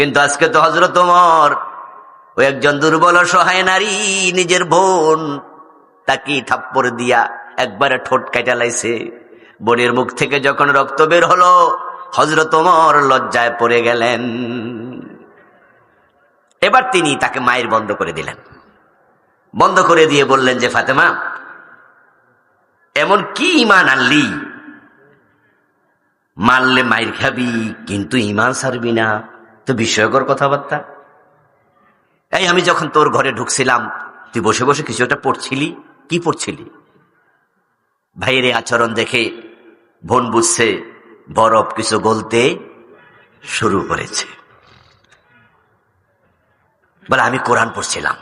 কিন্তু আজকে তো হজরত তোমার ও একজন দুর্বল সহায় নারী, নিজের বোন, তাকে থাপ্পড় দিয়া একবারে ঠোঁট কাটা লাইছে। বোনের মুখ থেকে যখন রক্ত বের হলো হজরত তোমার লজ্জায় পড়ে গেলেন। এবার তিনি তাকে মায়ের বন্ধ করে দিলেন। বন্ধ করে দিয়ে বললেন যে, ফাতেমা, এমন কি ইমান আনলি? মারলে মায়ের খাবি, কিন্তু ইমান সারবি না। তো বিস্ময়কর কথাবার্তা। এই, আমি যখন তোর ঘরে ঢুকছিলাম, তুই বসে বসে কিছু একটা পড়ছিলি? কি পড়ছিলি? ভাইয়ের আচরণ দেখে বোন বুঝছে বরফ কিছু গলতে শুরু করেছে। বলে, আমি কোরআন পড়ছিলাম।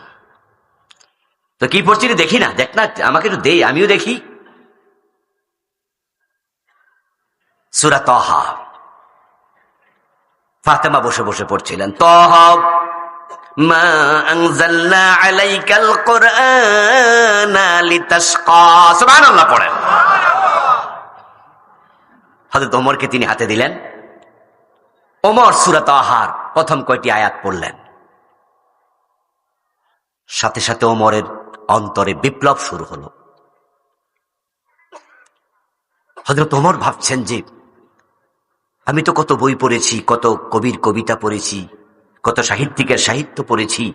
তো কি পড়ছিলি দেখি না, দেখ না, আমাকে একটু দে, আমিও দেখি। সুরা তহা। ফাতেমা বসে বসে পড়ছিলেন। তহ, মা আনজালনা আলাইকাল কুরআনা লিতাশকা। সুবহানাল্লাহ পড়েন। হযরত ওমরকে তিনি হাতে দিলেন। ওমর সূরা তাহার প্রথম কয়টি আয়াত পড়লেন। সাথে সাথে ওমরের অন্তরে বিপ্লব শুরু হলো। হযরত ওমর ভাবছেন যে আমি তো কত বই পড়েছি, কত কবির কবিতা পড়েছি, কত সাহিত্যিকের সাহিত্য পড়েছি,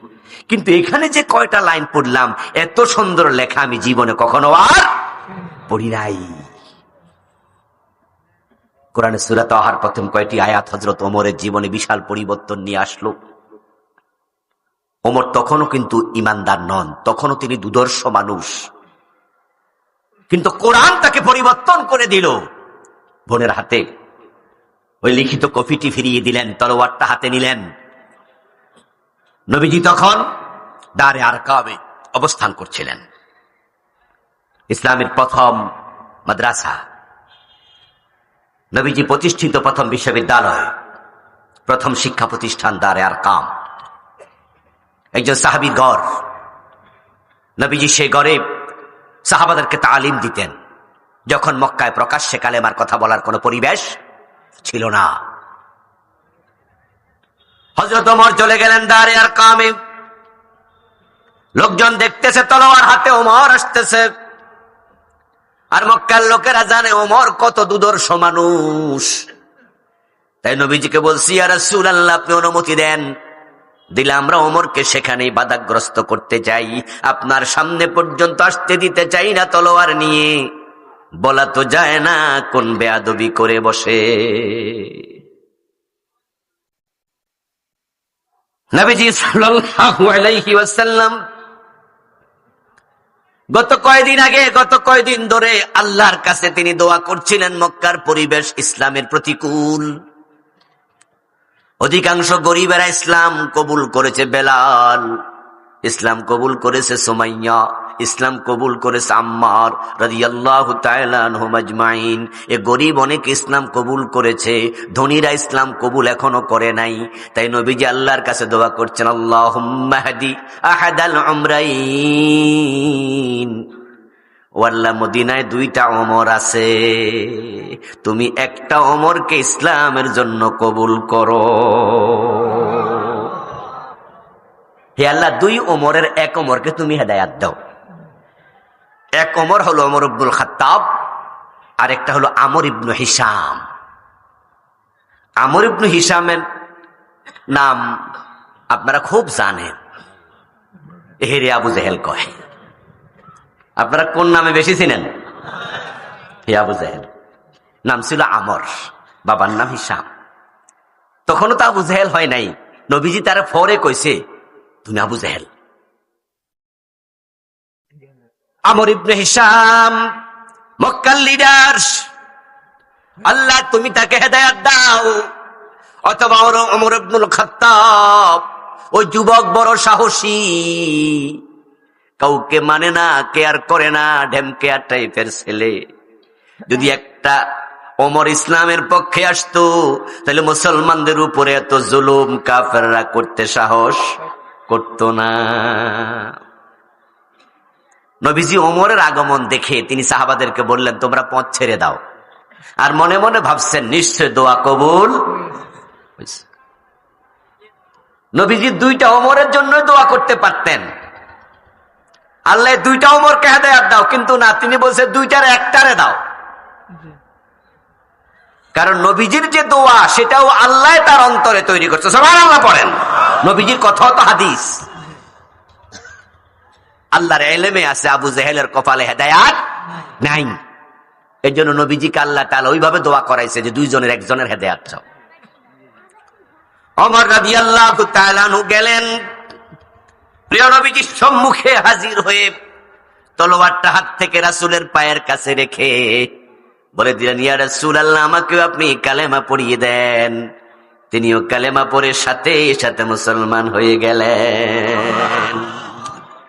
কিন্তু এখানে যে কয়টা লাইন পড়লাম, এত সুন্দর লেখা আমি জীবনে কখনো আর পড়ি নাই। কোরআনে সুরাত আহার প্রথম কয়টি আয়াত হজরত ওমরের জীবনে বিশাল পরিবর্তন নিয়ে আসলো। ওমর তখনও কিন্তু ইমানদার নন, তখনও তিনি দুদর্শ মানুষ। কিন্তু কোরআন তাকে পরিবর্তন করে দিল। বোনের হাতে ওই লিখিত কপিটি ফিরিয়ে দিলেন, তলোয়ারটা হাতে নিলেন। নবীজি তখন দারে আর কাবে অবস্থান করছিলেন। ইসলামের প্রথম মাদ্রাসা, নবীজি প্রতিষ্ঠিত প্রথম বিশ্ববিদ্যালয়, প্রথম শিক্ষা প্রতিষ্ঠান দারে আর কাম। একজন সাহাবির গড় নবীজি সে গড়ে সাহাবাদেরকে তালিম দিতেন। যখন মক্কায় প্রকাশ্যে কালেমার কথা বলার কোনো পরিবেশ ছিল না। হজরত ওমর চলে গেলেন দাঁড়ে আর কামে। লোকজন দেখতেছে, তলোয়ার হাতে ওমর আসতেছে। আর মক্কার লোকেরা জানে ওমর কত দুদর্শ মানুষ। তাই নবীজিকে বলছি আর রাসূল আল্লাহ আপনি অনুমতি দেন। দিলে আমরা ওমরকে সেখানেই বাধাগ্রস্ত করতে চাই। আপনার সামনে পর্যন্ত আসতে দিতে চাই না তলোয়ার নিয়ে। বলা তো যায় না কোন বেয়াদবি করে বসে। নবীজি ওয়াসাল্লাম গত কয়দিন আগে, গত কয়দিন ধরে আল্লাহর কাছে তিনি দোয়া করছিলেন মক্কার পরিবেশ ইসলামের প্রতিকূল। অধিকাংশ গরিবেরা ইসলাম কবুল করেছে বেলাল। ইসলাম কবুল করেছে সোমাইয়া, ইসলাম কবুল করেছে আম্মার রাদিয়াল্লাহু তাআলা আনহুম এ গরিব অনেক ইসলাম কবুল করেছে, ধনীরা ইসলাম কবুল এখনও করে নাই। তাই নবীজি আল্লাহর কাছে দোয়া করছেন, আল্লাহুম্মা হাদি আহাদাল ওয়াল্লা মদিনায় দুইটা অমর আছে। তুমি একটা অমরকে ইসলামের জন্য কবুল করো। হে আল্লাহ, দুই ওমরের এক ওমরকে তুমি হেদায়াত দাও। এক ওমর হলো অমর আব্দুল খাত্তাব আর একটা হলো আমর ইবনু হিসাম আমর ইবনু হিসামের নাম আপনারা খুব জানেন। হেরে আবু জেহেল কয়। আপনারা কোন নামে বেশি চিনেন? হে আবু জেহেল। নাম ছিল আমর, বাবার নাম হিসাম তখনও তো আবু জেহেল হয় নাই। নবীজি তারা ফরে কইছে তুমি Abu Jahl. Amr ibn Hisham মক্কাল leader আল্লাহ তুমি তাকে হেদায়াত দাও। অথবা ওর অমর ইবনুল খাত্তাব ওই যুবক বড় সাহসী। কাউকে মানে না, কেয়ার করে না, ঢেম কেয়ার টাইপের ছেলে। যদি একটা ওমর ইসলামের পক্ষে আসতো, তাহলে মুসলমানদের উপরে এত জুলুম কাফেররা করতে সাহস। করত না। নবীজি ওমরের আগমন দেখে তিনি সাহাবাদেরকে বললেন তোমরা পথ ছেড়ে দাও। আর মনে মনে ভাবছেন নিশ্চয় দোয়া কবুল নবীজি দুইটা অমরের জন্য দোয়া করতে পারতেন। আল্লাহ দুইটা অমর ওমরকে হেদায়াত দাও কিন্তু না তিনি বলছে দুইটার একটারে দাও। কারণ নবীজির যে দোয়া সেটাও আল্লাহ তার অন্তরে তৈরি করছে। সবাই আল্লাহ পড়েন। নবীজির কথাও তো হাদিস। আল্লাহর এলেমে আছে আবু জেহেলের কপালে হেদায়াত নাই। এর জন্য নবীজিকে আল্লাহ তালা ওইভাবে দোয়া করাইছে যে দুইজনের একজনের হেদায়াত চাও। অমর রাজি আল্লাহ গেলেন। প্রিয় নবীজির সম্মুখে হাজির তলোয়ারটা হাত থেকে রাসুলের পায়ের কাছে রেখে বলে দিলেন রাসুল আল্লাহ আমাকেও আপনি কালেমা পড়িয়ে দেন। তিনিও কালেমা পরে সাথে সাথে মুসলমান হয়ে গেলেন।